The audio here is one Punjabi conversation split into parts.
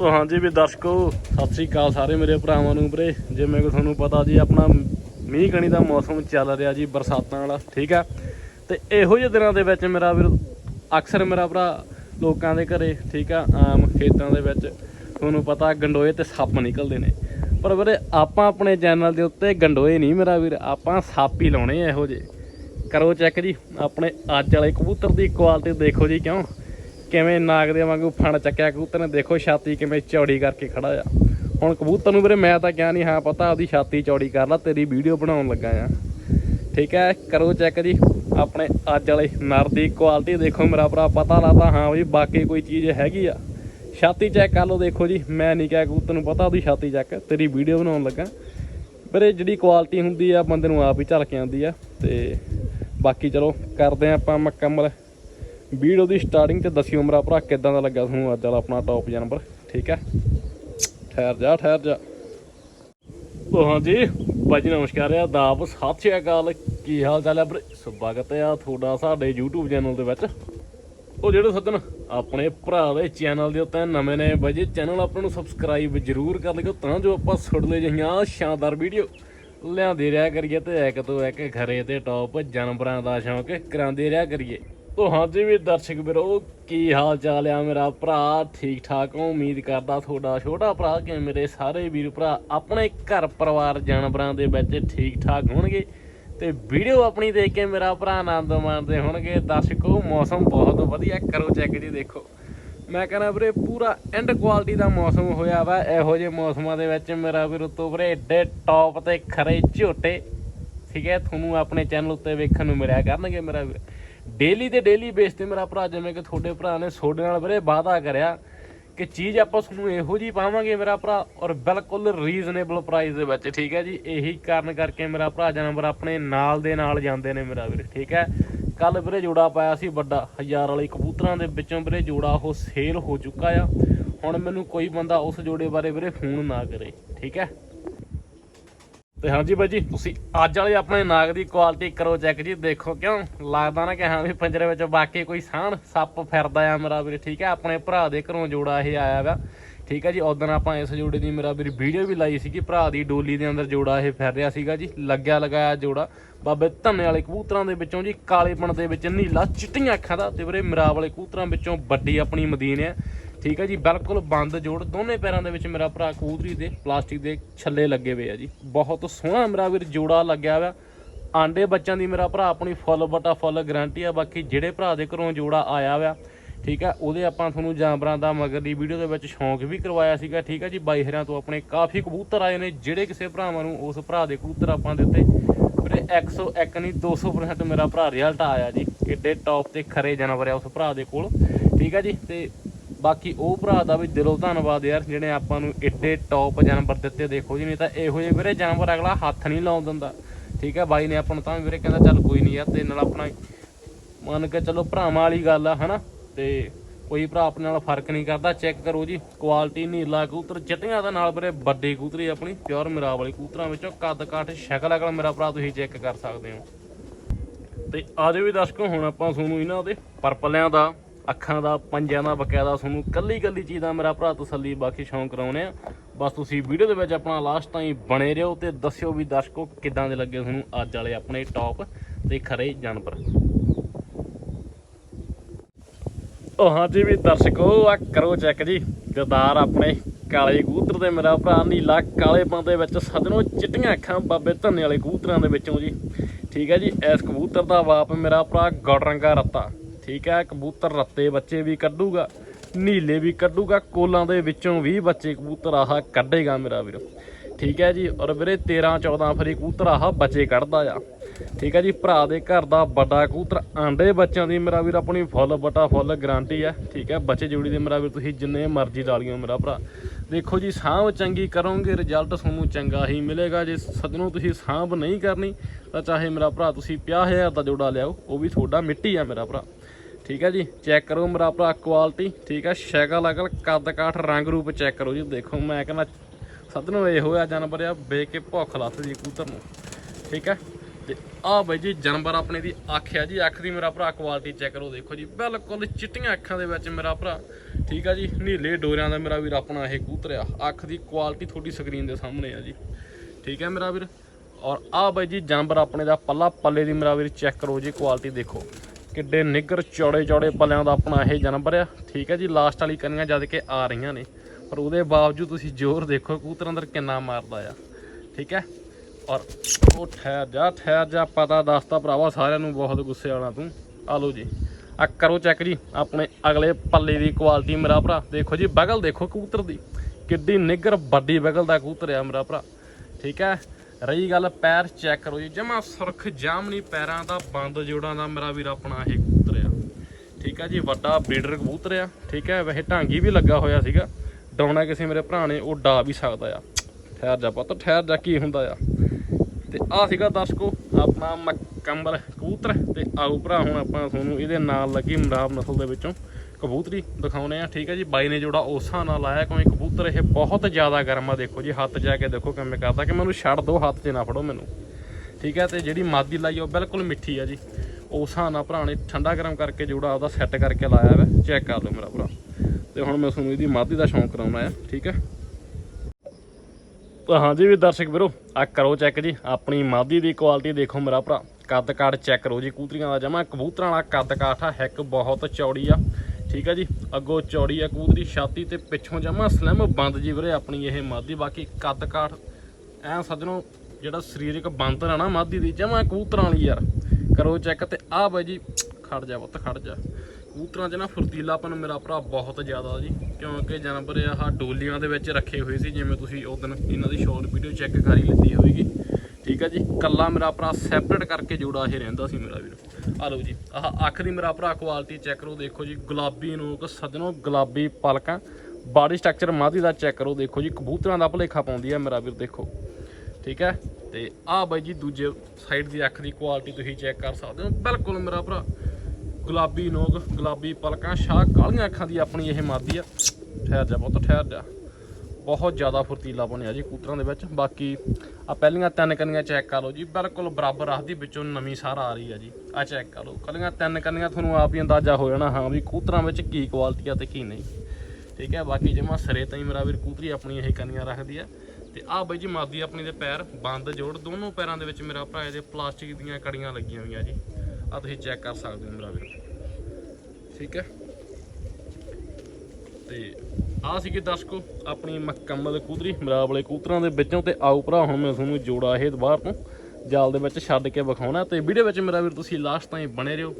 ਉਹ ਹਾਂਜੀ ਵੀ ਦਰਸ਼ਕੋ, ਸਤਿ ਸ੍ਰੀ ਅਕਾਲ ਸਾਰੇ ਮੇਰੇ ਭਰਾਵਾਂ ਨੂੰ ਵੀਰੇ। ਜਿਵੇਂ ਕਿ ਤੁਹਾਨੂੰ ਪਤਾ ਜੀ, ਆਪਣਾ ਮੀਂਹ ਕਣੀ ਦਾ ਮੌਸਮ ਚੱਲ ਰਿਹਾ ਜੀ ਬਰਸਾਤਾਂ ਵਾਲਾ, ਠੀਕ ਆ? ਤੇ ਇਹੋ ਜਿਹੇ ਦਿਨਾਂ ਦੇ ਵਿੱਚ ਮੇਰਾ ਵੀਰ, ਅਕਸਰ ਮੇਰਾ ਭਰਾ ਲੋਕਾਂ ਦੇ ਘਰੇ, ਠੀਕ ਆ, ਆਮ ਖੇਤਾਂ ਦੇ ਵਿੱਚ, ਤੁਹਾਨੂੰ ਪਤਾ ਗੰਡੋਏ ਤੇ ਸੱਪ ਨਿਕਲਦੇ ਨੇ। ਪਰ ਵੀਰੇ, ਆਪਾਂ ਆਪਣੇ ਚੈਨਲ ਦੇ ਉੱਤੇ ਗੰਡੋਏ ਨਹੀਂ ਮੇਰਾ ਵੀਰ, ਆਪਾਂ ਸੱਪ ਹੀ ਲਾਉਣੇ ਇਹੋ ਜਿਹੇ। ਕਰੋ ਚੈੱਕ ਜੀ, ਆਪਣੇ ਅੱਜ ਵਾਲੇ ਕਬੂਤਰ ਦੀ ਕੁਆਲਿਟੀ ਦੇਖੋ ਜੀ ਕਿਉਂ? ਕਿਵੇਂ ਨਾਗ ਦੇ ਵਾਂਗੂ ਫਣ ਚੱਕਿਆ, ਕਬੂਤਰ ਨੇ ਦੇਖੋ ਛਾਤੀ ਕਿਵੇਂ ਚੌੜੀ ਕਰਕੇ ਖੜਾ ਆ। ਹੁਣ ਕਬੂਤਰ ਨੂੰ ਵੀਰੇ ਮੈਂ ਤਾਂ ਕਿਹਾ ਨਹੀਂ ਹਾਂ ਪਤਾ ਉਹਦੀ ਛਾਤੀ ਚੌੜੀ ਕਰ ਲਾ, ਤੇਰੀ ਵੀਡੀਓ ਬਣਾਉਣ ਲੱਗਾ ਆ। ਠੀਕ ਹੈ ਕਰੋ ਚੈੱਕ ਜੀ, ਆਪਣੇ ਅੱਜ ਵਾਲੇ ਨਰ ਦੀ ਕੁਆਲਿਟੀ ਦੇਖੋ ਮੇਰਾ ਭਰਾ, ਪਤਾ ਲੱਗਦਾ ਹਾਂ ਵੀ ਬਾਕੀ ਕੋਈ ਚੀਜ਼ ਹੈਗੀ ਆ। ਛਾਤੀ ਚੈੱਕ ਕਰ ਲਓ ਦੇਖੋ ਜੀ, ਮੈਂ ਨਹੀਂ ਕਿਹਾ ਕਬੂਤਰ ਨੂੰ ਪਤਾ ਉਹਦੀ ਛਾਤੀ ਚੈੱਕ ਤੇਰੀ ਵੀਡੀਓ ਬਣਾਉਣ ਲੱਗਾ। ਵੀਰੇ ਜਿਹੜੀ ਕੁਆਲਿਟੀ ਹੁੰਦੀ ਆ, ਬੰਦੇ ਨੂੰ ਆਪ ਹੀ ਝਲਕ ਆਉਂਦੀ ਆ, ਤੇ ਬਾਕੀ ਚਲੋ ਕਰਦੇ ਆ ਆਪਾਂ ਮੁਕੰਮਲ ਵੀਡੀਓ ਦੀ ਸਟਾਰਟਿੰਗ ਤੇ ਦੱਸਿਓ ਮੇਰਾ ਭਰਾ, ਕਿੱਦਾਂ ਦਾ ਲੱਗਾ ਤੁਹਾਨੂੰ ਅੱਜ ਵਾਲਾ ਆਪਣਾ ਟੌਪ ਜਾਨਵਰ ਠੀਕ ਹੈ? ਠਹਿਰ ਜਾ ਠਹਿਰ ਜਾ। ਉਹ ਹਾਂਜੀ ਬਾਜੀ ਨਮਸਕਾਰ ਆ ਦਾਬ ਸਤਿ ਸ਼੍ਰੀ ਅਕਾਲ। ਕੀ ਹਾਲ ਚਾਲ ਹੈ ਵੀਰੇ? ਸਵਾਗਤ ਆ ਤੁਹਾਡਾ ਸਾਡੇ YouTube ਚੈਨਲ ਦੇ ਵਿੱਚ। ਉਹ ਜਿਹੜੇ ਸੱਜਣ ਆਪਣੇ ਭਰਾ ਦੇ ਚੈਨਲ ਦੇ ਉੱਤੇ ਨਵੇਂ ਨੇ ਬਾਜੀ ਚੈਨਲ ਆਪਾਂ ਨੂੰ ਸਬਸਕ੍ਰਾਈਬ ਜ਼ਰੂਰ ਕਰ ਲਿਓ, ਤਾਂ ਜੋ ਆਪਾਂ ਸੁੜਲੇ ਜਿਹੀਆਂ ਸ਼ਾਨਦਾਰ ਵੀਡੀਓ ਲਿਆਂਦੇ ਰਿਹਾ ਕਰੀਏ ਤੇ ਇੱਕ ਤੋਂ ਇੱਕ ਘਰੇ ਤੇ ਟੌਪ ਜਾਨਵਰਾਂ ਦਾ ਸ਼ੌਂਕ ਕਰਾਉਂਦੇ ਰਿਹਾ ਕਰੀਏ। ਉਹ ਹਾਂਜੀ ਵੀ ਦਰਸ਼ਕ ਵੀਰੋ, ਕੀ ਹਾਲ ਚਾਲ ਆ ਮੇਰਾ ਭਰਾ? ਠੀਕ ਠਾਕ ਹੋ? ਉਮੀਦ ਕਰਦਾ ਤੁਹਾਡਾ ਛੋਟਾ ਭਰਾ ਕਿ ਮੇਰੇ ਸਾਰੇ ਵੀਰ ਭਰਾ ਆਪਣੇ ਘਰ ਪਰਿਵਾਰ ਜਾਨਵਰਾਂ ਦੇ ਵਿੱਚ ਠੀਕ ਠਾਕ ਹੋਣਗੇ ਤੇ ਵੀਡੀਓ ਆਪਣੀ ਦੇਖ ਕੇ ਮੇਰਾ ਭਰਾ ਆਨੰਦ ਮਾਣਦੇ ਹੋਣਗੇ। ਦਰਸ਼ਕੋ, ਮੌਸਮ ਬਹੁਤ ਵਧੀਆ। ਕਰੋ ਚੈੱਕ ਜੀ ਦੇਖੋ। ਮੈਂ ਕਹਿੰਦਾ ਵੀਰੇ, ਪੂਰਾ ਐਂਡ ਕੁਆਲਿਟੀ ਦਾ ਮੌਸਮ ਹੋਇਆ ਵਾ। ਇਹੋ ਜਿਹੇ ਮੌਸਮਾਂ ਦੇ ਵਿੱਚ ਮੇਰਾ ਵੀਰ ਉੱਤੋਂ ਵੀਰੇ, ਏਡੇ ਟੌਪ ਤੇ ਖਰੇ ਝੋਟੇ। ਠੀਕ ਹੈ, ਤੁਹਾਨੂੰ ਆਪਣੇ ਚੈਨਲ ਉੱਤੇ ਵੇਖਣ ਨੂੰ ਮਿਲਿਆ ਕਰਨਗੇ ਮੇਰਾ ਵੀਰ। ਡੇਲੀ ਤੇ ਡੇਲੀ ਬੇਸ ਤੇ ਮੇਰਾ ਭਰਾ, ਜਿਵੇਂ ਕਿ ਤੁਹਾਡੇ ਭਰਾ ਨੇ ਤੁਹਾਡੇ ਨਾਲ ਵੀਰੇ ਵਾਅਦਾ ਕਰਿਆ ਕਿ ਚੀਜ਼ ਆਪਾਂ ਤੁਹਾਨੂੰ ਇਹੋ ਜੀ ਪਾਵਾਂਗੇ ਮੇਰਾ ਭਰਾ ਔਰ ਬਿਲਕੁਲ ਰੀਜ਼ਨੇਬਲ ਪ੍ਰਾਈਸ ਦੇ ਵਿੱਚ, ਠੀਕ ਹੈ ਜੀ? ਇਹੀ ਕਾਰਨ ਕਰਕੇ ਮੇਰਾ ਭਰਾ ਜਾਨਵਰ ਆਪਣੇ ਨਾਲ ਦੇ ਨਾਲ ਜਾਂਦੇ ਨੇ ਮੇਰਾ ਵੀਰੇ, ਠੀਕ ਹੈ? ਕੱਲ ਵੀਰੇ ਜੋੜਾ ਪਾਇਆ ਸੀ ਵੱਡਾ, ਹਜ਼ਾਰ ਵਾਲੇ ਕਬੂਤਰਾਂ ਦੇ ਵਿੱਚੋਂ ਵੀਰੇ ਜੋੜਾ ਉਹ ਸੇਲ ਹੋ ਚੁੱਕਾ ਆ। ਹੁਣ ਮੈਨੂੰ ਕੋਈ ਬੰਦਾ ਉਸ ਜੋੜੇ ਬਾਰੇ ਵੀਰੇ ਫੋਨ ਨਾ ਕਰੇ, ਠੀਕ ਹੈ? ਤੇ ਹਾਂਜੀ ਬਾਈ ਜੀ, ਤੁਸੀਂ ਅੱਜ ਵਾਲੇ ਆਪਣੇ ਨਾਗ ਦੀ ਕੁਆਲਿਟੀ ਕਰੋ ਚੈੱਕ ਜੀ, ਦੇਖੋ ਕਿਉਂ? ਲੱਗਦਾ ਨਾ ਕਿ ਹਾਂ ਵੀ ਪੰਜਰੇ ਵਿੱਚ ਵਾਕਈ ਕੋਈ ਸਾਹਣ ਸੱਪ ਫਿਰਦਾ ਆ ਮੇਰਾ ਵੀਰ, ਠੀਕ ਹੈ? ਆਪਣੇ ਭਰਾ ਦੇ ਘਰੋਂ ਜੋੜਾ ਇਹ ਆਇਆ ਵਾ, ਠੀਕ ਹੈ ਜੀ? ਉਦੋਂ ਆਪਾਂ ਇਸ ਜੋੜੇ ਦੀ ਮੇਰਾ ਵੀਰ ਵੀਡੀਓ ਵੀ ਲਾਈ ਸੀਗੀ, ਭਰਾ ਦੀ ਡੋਲੀ ਦੇ ਅੰਦਰ ਜੋੜਾ ਇਹ ਫਿਰ ਰਿਹਾ ਸੀਗਾ ਜੀ, ਲੱਗਿਆ ਲਗਾਇਆ ਜੋੜਾ। ਬਾਬੇ ਧੰਨੇ ਵਾਲੇ ਕਬੂਤਰਾਂ ਦੇ ਵਿੱਚੋਂ ਜੀ, ਕਾਲੇਪਣ ਦੇ ਵਿੱਚ ਨੀਲਾ, ਚਿੱਟੀਆਂ ਅੱਖਾਂ ਦਾ ਤੇ ਵੀਰੇ ਮਰਾਬ ਵਾਲੇ ਕਬੂਤਰਾਂ ਵਿੱਚੋਂ ਵੱਡੀ ਆਪਣੀ ਮਦੀਨ ਹੈ ਠੀਕ ਹੈ ਜੀ, ਬਿਲਕੁਲ ਬੰਦ ਜੋੜ। ਦੋਨੇ ਪੈਰਾਂ ਦੇ ਵਿੱਚ ਮੇਰਾ ਭਰਾ ਕਬੂਤਰੀ ਦੇ ਪਲਾਸਟਿਕ ਦੇ ਛੱਲੇ ਲੱਗੇ ਹੋਏ ਆ ਜੀ। ਬਹੁਤ ਸੋਹਣਾ ਮੇਰਾ ਵੀਰ ਜੋੜਾ ਲੱਗਿਆ ਵਾ ਆਂਡੇ ਬੱਚਿਆਂ ਦੀ ਮੇਰਾ ਭਰਾ ਆਪਣੀ ਫੁੱਲ ਬਟਾ ਫੁੱਲ ਗਾਰੰਟੀ ਆ, ਬਾਕੀ ਜਿਹੜੇ ਭਰਾ ਦੇ ਘਰੋਂ ਜੋੜਾ ਆਇਆ ਵਾ ਠੀਕ ਆ ਉਹਦੇ ਆਪਾਂ ਤੁਹਾਨੂੰ ਜਾਨਵਰਾਂ ਦਾ ਮਗਰ ਦੀ ਵੀਡੀਓ ਦੇ ਵਿੱਚ ਸ਼ੌਂਕ ਵੀ ਕਰਵਾਇਆ ਸੀਗਾ, ਠੀਕ ਆ ਜੀ। ਬਾਈ ਹਰਿਆਂ ਤੋਂ ਆਪਣੇ ਕਾਫੀ ਕਬੂਤਰ ਆਏ ਨੇ, ਜਿਹੜੇ ਕਿਸੇ ਭਰਾਵਾਂ ਨੂੰ ਉਸ ਭਰਾ ਦੇ ਕਬੂਤਰ ਆਪਾਂ ਦਿੱਤੇ ਵੀਰੇ 101 ਨਹੀਂ 200% ਮੇਰਾ ਭਰਾ ਰਿਜ਼ਲਟ ਆਇਆ ਜੀ। ਕਿੱਡੇ ਟੌਪ ਤੇ ਖਰੇ ਜਾਨਵਰ ਆ ਉਸ ਭਰਾ ਦੇ ਕੋਲ, ਠੀਕ ਹੈ ਜੀ, ਤੇ ਬਾਕੀ ਉਹ ਭਰਾ ਦਾ ਵੀ ਦਿਲੋਂ ਧੰਨਵਾਦ ਯਾਰ ਜਿਹੜੇ ਆਪਾਂ ਨੂੰ ਏਡੇ ਟੌਪ ਜਾਨਵਰ ਦਿੱਤੇ, ਦੇਖੋ ਜੀ, ਨਹੀਂ ਤਾਂ ਇਹੋ ਜਿਹੇ ਵੀਰੇ ਜਾਨਵਰ ਅਗਲਾ ਹੱਥ ਨਹੀਂ ਲਾਉਣ ਦਿੰਦਾ। ਠੀਕ ਹੈ, ਬਾਈ ਨੇ ਆਪਾਂ ਨੂੰ ਤਾਂ ਵੀਰੇ ਕਹਿੰਦਾ, ਚੱਲ ਕੋਈ ਨਹੀਂ ਯਾਰ ਤੇ ਨਾਲ ਆਪਣਾ ਮੰਨ ਕੇ ਚਲੋ ਭਰਾਵਾਂ ਵਾਲੀ ਗੱਲ ਆ, ਹਨਾ? ਤੇ ਕੋਈ ਭਰਾ ਆਪਣੇ ਨਾਲ ਫ਼ਰਕ ਨਹੀਂ ਕਰਦਾ ਚੈੱਕ ਕਰੋ ਜੀ ਕੁਆਲਿਟੀ ਨੀਲਾ ਕਬੂਤਰ ਚਿੱਟੀਆਂ ਦਾ ਨਾਲ ਵੀਰੇ ਵੱਡੀ ਕਬੂਤਰੀ ਆਪਣੀ ਪਿਓਰ ਮਿਰਾਬ ਵਾਲੀ ਕਬੂਤਰਾਂ ਵਿੱਚੋਂ ਕੱਦ ਕਾਠ ਸ਼ਕਲ ਅਕਲ ਮੇਰਾ ਭਰਾ, ਤੁਸੀਂ ਚੈੱਕ ਕਰ ਸਕਦੇ ਹੋ। ਤੇ ਆਜੋ ਵੀ ਦਰਸ਼ਕੋ, ਹੁਣ ਆਪਾਂ ਤੁਹਾਨੂੰ ਇਹਨਾਂ ਦੇ ਪਰਪਲਿਆਂ ਦਾ ਅੱਖਾਂ ਦਾ ਪੰਜਿਆਂ ਦਾ, ਬਕਾਇਦਾ ਤੁਹਾਨੂੰ ਕੱਲੀ ਕੱਲੀ ਚੀਜ਼ ਦਾ ਮੇਰਾ ਭਰਾ ਤਸੱਲੀ ਬਾਕੀ ਸ਼ੌਂਕ ਕਰਾਉਣੇ ਆ ਬਸ ਤੁਸੀਂ ਵੀਡੀਓ ਦੇ ਵਿੱਚ ਆਪਣਾ ਲਾਸਟ ਤਾਈਂ ਬਣੇ ਰਹੋ ਤੇ ਦੱਸਿਓ ਵੀ ਦਰਸ਼ਕੋ ਕਿੱਦਾਂ ਦੇ ਲੱਗੇ ਤੁਹਾਨੂੰ ਅੱਜ ਵਾਲੇ ਆਪਣੇ ਟੌਪ ਤੇ ਖਰੇ ਜਾਨਵਰ। ਉਹ ਹਾਂਜੀ ਵੀ ਦਰਸ਼ਕੋ, ਆ ਕਰੋ ਚੈੱਕ ਜੀ। ਗਦਾਰ ਆਪਣੇ ਕਾਲੇ ਕਬੂਤਰ ਦੇ ਮੇਰਾ ਭਰਾ, ਨੀਲਾ ਕਾਲੇ ਦੇ ਵਿੱਚ ਸਦਨੋਂ ਚਿੱਟੀਆਂ ਅੱਖਾਂ ਬਾਬੇ ਧੰਨੇ ਵਾਲੇ ਕਬੂਤਰਾਂ ਦੇ ਵਿੱਚੋਂ ਜੀ। ਠੀਕ ਹੈ ਜੀ, ਇਸ ਕਬੂਤਰ ਦਾ ਬਾਪ ਮੇਰਾ ਭਰਾ ਗੜਰੰਗਾ ਰੱਤਾ। ਠੀਕ ਹੈ, ਕਬੂਤਰ ਰੱਤੇ ਬੱਚੇ ਵੀ ਕੱਢੂਗਾ, ਨੀਲੇ ਵੀ ਕੱਢੂਗਾ, ਕੋਲਾਂ ਦੇ ਵਿੱਚੋਂ ਵੀ ਬੱਚੇ ਕਬੂਤਰ ਆਹ ਕੱਢੇਗਾ ਮੇਰਾ ਵੀਰ। ਠੀਕ ਹੈ ਜੀ, ਔਰ ਵੀਰੇ 13 14 ਫਰੀ ਕਬੂਤਰ ਆਹ ਬੱਚੇ ਕੱਢਦਾ ਆ। ਠੀਕ ਹੈ ਜੀ, ਭਰਾ ਦੇ ਘਰ ਦਾ ਵੱਡਾ ਕਬੂਤਰ, ਆਂਡੇ ਬੱਚਿਆਂ ਦੀ ਮੇਰਾ ਵੀਰ ਆਪਣੀ ਫੁੱਲ ਬਟਾ ਫੁੱਲ ਗਾਰੰਟੀ ਹੈ। ਠੀਕ ਹੈ, ਬੱਚੇ ਜੋੜੀ ਦੇ ਮੇਰਾ ਵੀਰ ਤੁਸੀਂ ਜਿੰਨੇ ਮਰਜ਼ੀ ਡਾਲੀਓ ਮੇਰਾ ਭਰਾ। ਦੇਖੋ ਜੀ, ਸਾਂਭ ਚੰਗੀ ਕਰੋਗੇ ਰਿਜ਼ਲਟ ਤੁਹਾਨੂੰ ਚੰਗਾ ਹੀ ਮਿਲੇਗਾ। ਜੇ ਸਦਨੋਂ ਤੁਸੀਂ ਸਾਂਭ ਨਹੀਂ ਕਰਨੀ, ਤਾਂ ਚਾਹੇ ਮੇਰਾ ਭਰਾ ਤੁਸੀਂ 50000 ਦਾ ਜੋੜਾ ਲਿਆਓ, ਉਹ ਵੀ ਤੁਹਾਡਾ ਮਿੱਟੀ ਆ ਮੇਰਾ ਭਰਾ। ਠੀਕ ਹੈ ਜੀ ਚੈੱਕ ਕਰੋ ਮੇਰਾ ਭਰਾ ਕੁਆਲਿਟੀ ਠੀਕ ਹੈ ਸ਼ਕਲ ਅਕਲ ਕੱਦ ਕਾਠ ਰੰਗ ਰੂਪ ਚੈੱਕ ਕਰੋ ਜੀ, ਦੇਖੋ ਮੈਂ ਕਹਿੰਦਾ ਸਭ ਨੂੰ ਇਹੋ ਹੋਇਆ ਜਾਨਵਰ ਆ, ਵੇਖ ਕੇ ਭੁੱਖ ਲੱਥਦੀ ਕੂਤਰ ਨੂੰ, ਠੀਕ ਹੈ। ਤੇ ਆ ਬਾਈ ਜੀ ਜਾਨਵਰ ਆਪਣੇ ਦੀ ਅੱਖ ਆ ਜੀ, ਅੱਖ ਦੀ ਮੇਰਾ ਭਰਾ ਕੁਆਲਿਟੀ ਚੈੱਕ ਕਰੋ, ਦੇਖੋ ਜੀ, ਬਿਲਕੁਲ ਚਿੱਟੀਆਂ ਅੱਖਾਂ ਦੇ ਵਿੱਚ ਮੇਰਾ ਭਰਾ, ਠੀਕ ਆ ਜੀ, ਨੀਲੇ ਡੋਰਿਆਂ ਦਾ ਮੇਰਾ ਵੀਰ ਆਪਣਾ ਇਹ ਕੂਤਰ ਆ, ਅੱਖ ਦੀ ਕੁਆਲਿਟੀ ਤੁਹਾਡੀ ਸਕਰੀਨ ਦੇ ਸਾਹਮਣੇ ਆ ਜੀ, ਠੀਕ ਹੈ ਮੇਰਾ ਵੀਰ। ਔਰ ਆ ਬਾਈ ਜੀ ਜਾਨਵਰ ਆਪਣੇ ਦਾ ਪੱਲਾ, ਪੱਲੇ ਦੀ ਮੇਰਾ ਵੀਰ ਚੈੱਕ ਕਰੋ ਜੀ ਕੁਆਲਿਟੀ ਦੇਖੋ। ਕਿੱਡੇ ਨਿੱਗਰ ਚੌੜੇ ਚੌੜੇ ਪਲਿਆਂ ਦਾ ਆਪਣਾ ਇਹ ਜਾਨਵਰ ਆ ਠੀਕ ਹੈ ਜੀ, ਲਾਸਟ ਵਾਲੀ ਕੰਨੀਆਂ ਜਦ ਕਿ ਆ ਰਹੀਆਂ ਨੇ। ਪਰ ਉਹਦੇ ਬਾਵਜੂਦ ਤੁਸੀਂ ਜ਼ੋਰ ਦੇਖੋ, ਕਬੂਤਰ ਅੰਦਰ ਕਿੰਨਾ ਮਾਰਦਾ ਆ। ਠੀਕ ਹੈ? ਔਰ ਉਹ ਠਹਿਰ ਜਾ ਠਹਿਰ ਜਾ, ਪਤਾ ਦੱਸਤਾ ਭਰਾਵਾ, ਸਾਰਿਆਂ ਨੂੰ ਬਹੁਤ ਗੁੱਸੇ ਵਾਲਾ ਤੂੰ। ਆ ਲਓ ਜੀ, ਆ ਕਰੋ ਚੈੱਕ ਜੀ, ਆਪਣੇ ਅਗਲੇ ਪੱਲੇ ਦੀ ਕੁਆਲਿਟੀ ਮੇਰਾ ਭਰਾ। ਦੇਖੋ ਜੀ, ਬਗਲ ਦੇਖੋ ਕਬੂਤਰ ਦੀ। ਕਿੱਡੀ ਨਿੱਗਰ ਵੱਡੀ ਬਗਲ ਦਾ ਕਬੂਤਰ ਆ ਮੇਰਾ ਭਰਾ। ਠੀਕ ਹੈ? ਰਹੀ ਗੱਲ, ਪੈਰ ਚੈੱਕ ਕਰੋ ਜੀ। ਜਮਾ ਸੁਰਖ ਜਾਮਨੀ ਪੈਰਾਂ ਦਾ ਬੰਦ, ਜੋੜਾਂ ਦਾ ਮੇਰਾ ਵੀਰ ਆਪਣਾ ਇਹ ਕਬੂਤਰ ਆ। ਠੀਕ ਹੈ ਜੀ, ਵੱਡਾ ਬਰੀਡਰ ਕਬੂਤਰ ਆ। ਠੀਕ ਹੈ ਵੈਸੇ ਢਾਂਗੀ ਵੀ ਲੱਗਾ ਹੋਇਆ ਸੀਗਾ। ਡਾਉਣਾ ਕਿਸੇ ਮੇਰੇ ਭਰਾ ਨੇ, ਉਹ ਡਾ ਵੀ ਸਕਦਾ ਆ। ਠਹਿਰ ਜਾ ਪੁੱਤ, ਠਹਿਰ ਜਾ, ਕੀ ਹੁੰਦਾ ਆ। ਤੇ ਆ ਸੀਗਾ ਦਰਸ਼ਕੋ, ਆਪਣਾ ਮਕੰਬਲ ਕਬੂਤਰ। ਤੇ ਆਓ ਭਰਾ, ਹੁਣ ਆਪਾਂ ਤੁਹਾਨੂੰ ਇਹਦੇ ਨਾਲ ਲੱਗੀ ਮਰਾਬ ਨਸਲ ਦੇ ਵਿੱਚੋਂ। ਕਬੂਤਰੀ ਦਿਖਾਉਨੇ ਆ, ਠੀਕ ਹੈ ਜੀ। ਬਾਈ ਨੇ ਜੋੜਾ ਉਸਾਂ ਨਾਲ ਲਾਇਆ, ਕਿਉਂਕਿ ਕਬੂਤਰ ਇਹ ਬਹੁਤ ਜ਼ਿਆਦਾ ਗਰਮ ਆ, ਦੇਖੋ ਜੀ। ਹੱਥ ਜਾ ਕੇ ਦੇਖੋ ਕਿਵੇਂ ਕਰਦਾ, ਕਿ ਮੈਨੂੰ ਛੱਡ ਦਿਓ ਹੱਥ 'ਚ ਨਾ ਫੜੋ ਮੈਨੂੰ। ਠੀਕ ਹੈ ਤੇ ਜਿਹੜੀ ਮਾਦੀ ਲਾਈ ਉਹ ਬਿਲਕੁਲ ਮਿੱਠੀ ਆ ਜੀ। ਉਸਾਂ ਨਾਲ ਭਰਾ ਨੇ ਠੰਡਾ ਗਰਮ ਕਰਕੇ ਜੋੜਾ ਉਹਦਾ ਸੈੱਟ ਕਰਕੇ ਲਾਇਆ ਵਾ। ਚੈੱਕ ਕਰ ਲਓ ਮੇਰਾ ਭਰਾ। ਤੇ ਹੁਣ ਮੈਂ ਤੁਹਾਨੂੰ ਇਹਦੀ ਮਾਦੀ ਦਾ ਸ਼ੌਂਕ ਕਰਾਉਣਾ ਆ, ਠੀਕ ਹੈ ਤਾਂ ਹਾਂਜੀ ਵੀ ਦਰਸ਼ਕ ਵੀਰੋ, ਆ ਕਰੋ ਚੈੱਕ ਜੀ। ਆਪਣੀ ਮਾਦੀ ਦੀ ਕੁਆਲਿਟੀ ਦੇਖੋ ਮੇਰਾ ਭਰਾ। ਕੱਦ ਕਾਠ ਚੈੱਕ ਕਰੋ ਜੀ। ਕੂਤਰੀਆਂ ਦਾ ਜਮਾ, ਕਬੂਤਰਾਂ ਵਾਲਾ ਕੱਦ ਕਾਠ ਆ, ਹੈਕ ਬਹੁਤ ਚੌੜੀ ਆ। ਠੀਕ ਆ ਜੀ, ਅੱਗੋਂ ਚੌੜੀ ਆ ਕਬੂਤਰੀ ਛਾਤੀ ਤੇ ਪਿੱਛੋਂ ਜਮਾ ਸਲਿਮ ਬੰਦ ਜੀ ਵੀਰੇ ਆਪਣੀ ਇਹ ਮਾਦੀ, ਬਾਕੀ ਕੱਦ ਕਾਠ ਐ ਸੱਜਣੋ, ਜਿਹੜਾ ਸਰੀਰਕ ਬੰਤਰ ਆ ਨਾ ਮਾਦੀ ਦੀ, ਜਮਾ ਕਬੂਤਰਾਂ ਵਾਲੀ ਯਾਰ। ਕਰੋ ਚੈੱਕ ਤੇ ਆ ਬਾਈ ਜੀ, ਖੜ ਜਾ ਪੁੱਤ, ਖੜ ਜਾ। ਕੂਤਰਾਂ 'ਚ ਨਾ ਫੁਰਤੀਲਾਪਨ ਮੇਰਾ ਭਰਾ ਬਹੁਤ ਜ਼ਿਆਦਾ ਜੀ, ਕਿਉਂਕਿ ਜਾਨਵਰ ਆਹ ਡੋਲੀਆਂ ਦੇ ਵਿੱਚ ਰੱਖੇ ਹੋਏ ਸੀ, ਜਿਵੇਂ ਤੁਸੀਂ ਉਸ ਦਿਨ ਇਹਨਾਂ ਦੀ ਸ਼ੋਰਟ ਵੀਡੀਓ ਚੈੱਕ ਕਰ ਹੀ ਲਿੱਤੀ ਹੋਏਗੀ ਠੀਕ ਹੈ ਜੀ? ਕੱਲਾ ਮੇਰਾ ਭਰਾ ਸੈਪਰੇਟ ਕਰਕੇ ਜੋੜਾ ਇਹ ਰਹਿੰਦਾ ਸੀ ਮੇਰਾ ਵੀਰ। ਆ ਲਓ ਜੀ, ਆਹ ਅੱਖ ਦੀ ਮੇਰਾ ਭਰਾ ਕੁਆਲਿਟੀ ਚੈੱਕ ਕਰੋ, ਦੇਖੋ ਜੀ, ਗੁਲਾਬੀ ਨੋਕ, ਸੱਜਣੋ ਗੁਲਾਬੀ ਪਲਕਾਂ ਬਾਡੀ ਸਟਰਕਚਰ ਮਾਦੀ ਦਾ ਚੈੱਕ ਕਰੋ, ਦੇਖੋ ਜੀ, ਕਬੂਤਰਾਂ ਦਾ ਭਲੇਖਾ ਪਾਉਂਦੀ ਹੈ ਮੇਰਾ ਵੀਰ, ਦੇਖੋ। ਠੀਕ ਹੈ ਤੇ ਆਹ ਬਾਈ ਜੀ, ਦੂਜੇ ਸਾਈਡ ਦੀ ਅੱਖ ਦੀ ਕੁਆਲਿਟੀ ਤੁਸੀਂ ਚੈੱਕ ਕਰ ਸਕਦੇ ਹੋ। ਬਿਲਕੁਲ ਮੇਰਾ ਭਰਾ, ਗੁਲਾਬੀ ਨੋਕ, ਗੁਲਾਬੀ ਪਲਕਾਂ, ਸ਼ਾਹ ਕਾਲੀਆਂ ਅੱਖਾਂ ਦੀ ਆਪਣੀ ਇਹ ਮਾਦੀ ਆ। ਠਹਿਰ ਜਾ ਬਹੁਤ ਠਹਿਰ ਜਾ। ਬਹੁਤ ਜ਼ਿਆਦਾ ਫੁਰਤੀਲਾ ਬਣਿਆ ਜੀ ਕੂਤਰਾਂ ਦੇ ਵਿੱਚ। ਬਾਕੀ ਆ ਪਹਿਲੀਆਂ ਤਿੰਨ ਕੰਨੀਆਂ ਚੈੱਕ ਕਰ ਲਓ ਜੀ, ਬਿਲਕੁਲ ਬਰਾਬਰ ਰੱਖਦੀ ਵਿੱਚੋਂ ਨਵੀਂ ਸਾਰ ਆ ਰਹੀ ਆ ਜੀ। ਆ ਚੈੱਕ ਕਰ ਲਓ ਕੱਲੀਆਂ ਤਿੰਨ ਕੰਨੀਆਂ ਤੁਹਾਨੂੰ ਆਪ ਹੀ ਅੰਦਾਜ਼ਾ ਹੋ ਜਾਣਾ, ਹਾਂ ਵੀ ਕੂਤਰਾਂ ਵਿੱਚ ਕੀ ਕੁਆਲਿਟੀ ਆ ਤੇ ਕੀ ਨਹੀਂ। ਠੀਕ ਹੈ, ਬਾਕੀ ਜਮਾ ਸਰੇ ਹੀ ਮੇਰਾ ਵੀਰ ਕੂਤਰੀ ਆਪਣੀ ਇਹ ਕੰਨੀਆਂ ਰੱਖਦੀ ਆ। ਤੇ ਆ ਬਾਈ ਜੀ ਮਾਦੀ ਆਪਣੀ ਦੇ ਪੈਰ, ਬੰਦ ਜੋੜ, ਦੋਨੋਂ ਪੈਰਾਂ ਦੇ ਵਿੱਚ ਮੇਰਾ ਭਰਾ ਇਹਦੇ ਪਲਾਸਟਿਕ ਦੀਆਂ ਕੜੀਆਂ ਲੱਗੀਆਂ ਹੋਈਆਂ ਜੀ। ਆ ਤੁਸੀਂ ਚੈੱਕ ਕਰ ਸਕਦੇ ਹੋ ਮੇਰਾ ਵੀਰ। ਠੀਕ ਹੈ। ਤੇ ਆ ਸੀਗੇ ਦਰਸ਼ਕੋ, ਆਪਣੀ ਮੁਕੰਮਲ ਕੂਤਰੀ ਮਰਾਬ ਵਾਲੇ ਕੂਤਰਾਂ ਦੇ ਵਿੱਚੋਂ ਤੇ ਆਓ ਭਰਾ, ਹੁਣ ਮੈਂ ਤੁਹਾਨੂੰ ਜੋੜਾ ਇਹ ਬਾਹਰ ਤੋਂ ਜਾਲ ਦੇ ਵਿੱਚ ਛੱਡ ਕੇ ਵਿਖਾਉਣਾ ਤੇ ਵੀਡੀਓ ਵਿੱਚ ਮੇਰਾ ਵੀਰ ਤੁਸੀਂ ਲਾਸਟ ਤਾਈਂ ਬਣੇ ਰਹੋ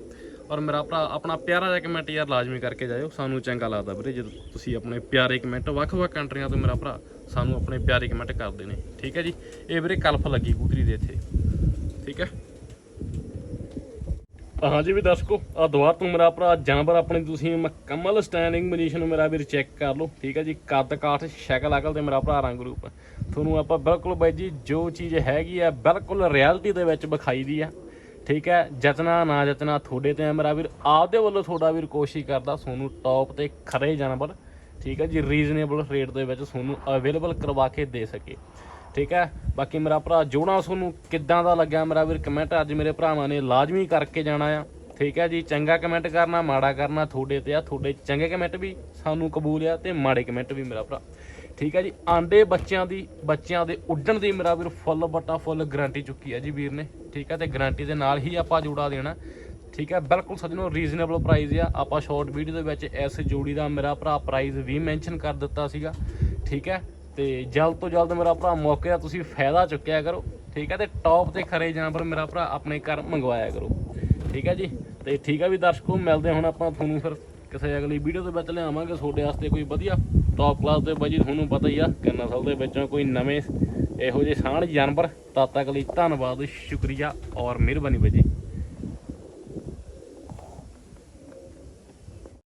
ਔਰ ਮੇਰਾ ਭਰਾ, ਆਪਣਾ ਪਿਆਰਾ ਜਿਹਾ ਕਮੈਂਟ ਯਾਰ ਲਾਜ਼ਮੀ ਕਰਕੇ ਜਾਇਓ, ਸਾਨੂੰ ਚੰਗਾ ਲੱਗਦਾ ਵੀਰੇ, ਜਦੋਂ ਤੁਸੀਂ ਆਪਣੇ ਪਿਆਰੇ ਕਮੈਂਟ ਵੱਖ-ਵੱਖ ਕੰਟਰੀਆਂ ਤੋਂ ਮੇਰਾ ਭਰਾ, ਸਾਨੂੰ ਆਪਣੇ ਪਿਆਰੇ ਕਮੈਂਟ ਕਰਦੇ ਨੇ, ਠੀਕ ਹੈ ਜੀ? ਇਹ ਵੀਰੇ ਕਲਫ ਲੱਗੀ ਕੂਤਰੀ ਦੇ ਇੱਥੇ, ਠੀਕ ਹੈ? ਤਾਂ ਹਾਂਜੀ ਵੀ ਦਰਸ਼ਕੋ ਆ ਦੁਆਰ ਤੂੰ ਮੇਰਾ ਭਰਾ ਜਾਨਵਰ ਆਪਣੀ ਤੁਸੀਂ ਮੁਕੰਮਲ ਸਟੈਂਡਿੰਗ ਪੋਜੀਸ਼ਨ ਮੇਰਾ ਵੀਰ ਚੈੱਕ ਕਰ ਲਓ। ਠੀਕ ਹੈ ਜੀ, ਕੱਦ ਕਾਠ ਸ਼ਕਲ ਅਕਲ ਤੇ ਮੇਰਾ ਭਰਾ ਰੰਗ ਰੂਪ। ਤੁਹਾਨੂੰ ਆਪਾਂ ਬਿਲਕੁਲ ਬਾਈ ਜੀ, ਜੋ ਚੀਜ਼ ਹੈਗੀ ਆ, ਬਿਲਕੁਲ ਰਿਐਲਿਟੀ ਦੇ ਵਿੱਚ ਵਿਖਾਈ ਦੀ ਆ। ਠੀਕ ਹੈ, ਜਤਨਾ, ਨਾ ਜਤਨਾ, ਤੁਹਾਡੇ ਤੇ ਮੇਰਾ ਵੀਰ। ਆਪਦੇ ਵੱਲੋਂ ਤੁਹਾਡਾ ਵੀਰ ਕੋਸ਼ਿਸ਼ ਕਰਦਾ ਤੁਹਾਨੂੰ ਟੌਪ ਤੇ ਖਰੇ ਜਾਨਵਰ, ਠੀਕ ਹੈ ਜੀ ਰੀਜ਼ਨੇਬਲ ਰੇਟ ਦੇ ਵਿੱਚ ਤੁਹਾਨੂੰ ਅਵੇਲੇਬਲ ਕਰਵਾ ਕੇ ਦੇ ਸਕੇ। ਠੀਕ ਹੈ? ਬਾਕੀ ਮੇਰਾ ਭਰਾ ਜੋੜਾ ਤੁਹਾਨੂੰ ਕਿੱਦਾਂ ਦਾ ਲੱਗਿਆ? ਮੇਰਾ ਵੀਰ ਕਮੈਂਟ ਅੱਜ ਮੇਰੇ ਭਰਾਵਾਂ ਨੇ ਲਾਜ਼ਮੀ ਕਰਕੇ ਜਾਣਾ ਆ। ਠੀਕ ਹੈ ਜੀ? ਚੰਗਾ ਕਮੈਂਟ ਕਰਨਾ, ਮਾੜਾ ਕਰਨਾ ਤੁਹਾਡੇ ਤੇ ਆ। ਤੁਹਾਡੇ ਚੰਗੇ ਕਮੈਂਟ ਵੀ ਸਾਨੂੰ ਕਬੂਲ ਆ ਤੇ ਮਾੜੇ ਕਮੈਂਟ ਵੀ ਮੇਰਾ ਭਰਾ। ਠੀਕ ਹੈ ਜੀ? ਆਂਡੇ ਬੱਚਿਆਂ ਦੀ, ਬੱਚਿਆਂ ਦੇ ਉੱਡਣ ਦੀ ਮੇਰਾ ਵੀਰ ਫੁੱਲ ਬਟਾ ਫੁੱਲ ਗਾਰੰਟੀ ਚੁੱਕੀ ਹੈ ਜੀ ਵੀਰ ਨੇ। ਠੀਕ ਹੈ? ਤੇ ਗਾਰੰਟੀ ਦੇ ਨਾਲ ਹੀ ਆਪਾਂ ਜੋੜਾ ਦੇਣਾ। ਠੀਕ ਹੈ? ਬਿਲਕੁਲ ਸੱਜਣੋ ਰੀਜ਼ਨੇਬਲ ਪ੍ਰਾਈਸ ਆ। ਆਪਾਂ ਸ਼ਾਰਟ ਵੀਡੀਓ ਦੇ ਵਿੱਚ ਇਸ ਜੋੜੀ ਦਾ ਮੇਰਾ ਭਰਾ ਪ੍ਰਾਈਸ ਵੀ ਮੈਂਸ਼ਨ ਕਰ ਦਿੱਤਾ ਸੀਗਾ। ਠੀਕ ਹੈ? ਤੇ ਜਲਦ ਤੋਂ ਜਲਦ ਮੇਰਾ ਭਰਾ ਮੌਕੇ ਦਾ ਤੁਸੀਂ ਫਾਇਦਾ ਚੁੱਕਿਆ ਕਰੋ, ਠੀਕ ਹੈ? ਤੇ ਟੌਪ ਤੇ ਖਰੇ ਜਾਨਵਰ ਮੇਰਾ ਭਰਾ ਆਪਣੇ ਘਰ ਮੰਗਵਾਇਆ ਕਰੋ, ਠੀਕ ਹੈ ਜੀ? ਤੇ ਠੀਕ ਹੈ ਵੀ ਦਰਸ਼ਕੋ, ਮਿਲਦੇ ਹੁਣ ਆਪਾਂ ਤੁਹਾਨੂੰ ਫਿਰ ਕਿਸੇ ਅਗਲੀ ਵੀਡੀਓ ਦੇ ਵਿੱਚ ਲਿਆਵਾਂਗੇ। ਤੁਹਾਡੇ ਵਾਸਤੇ ਕੋਈ ਵਧੀਆ ਟੌਪ ਕਲਾਸ ਦੇ ਬਾਈ ਜੀ, ਤੁਹਾਨੂੰ ਪਤਾ ਹੀ ਆ ਕਿ ਨਸਲ ਦੇ ਵਿੱਚੋਂ ਕੋਈ ਨਵੇਂ ਇਹੋ ਜਿਹੇ ਸਾਂਝ ਜਾਨਵਰ। ਤਦ ਤੱਕ ਲਈ ਧੰਨਵਾਦ, ਸ਼ੁਕਰੀਆ ਔਰ ਮਿਹਰਬਾਨੀ ਬਾਈ ਜੀ।